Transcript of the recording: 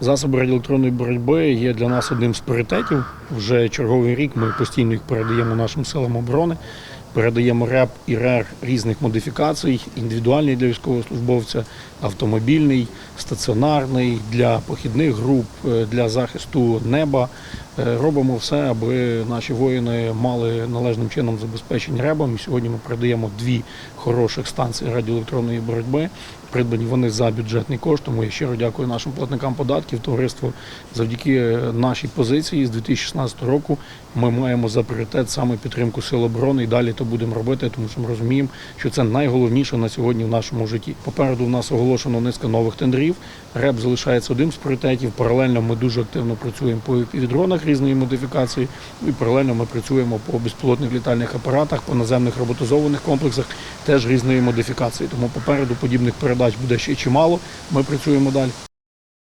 Засоби радіоелектронної боротьби є для нас одним з пріоритетів. Вже черговий рік ми постійно їх передаємо нашим силам оборони. Передаємо РЕП і РЕР різних модифікацій, індивідуальний для військовослужбовця, автомобільний, стаціонарний для похідних груп, е, для захисту неба. Е, Робимо все, аби наші воїни мали належним чином забезпечені ребом. І сьогодні ми передаємо дві хороших станції радіоелектронної боротьби. Придбані вони за бюджетний кошт. Тому я щиро дякую нашим платникам податків. Товариство завдяки е, нашій позиції з 2016 року ми маємо за пріоритет саме підтримку сил оборони і далі то будемо робити, тому що ми розуміємо, що це найголовніше на сьогодні в нашому житті. Попереду в нас оголошено низка нових тендерів. РЕП залишається одним з пріоритетів. Паралельно ми дуже активно працюємо по півдронах різної модифікації. І паралельно ми працюємо по безпілотних літальних апаратах, по наземних роботизованих комплексах, теж різної модифікації. Тому попереду подібних передач буде ще чимало. Ми працюємо далі.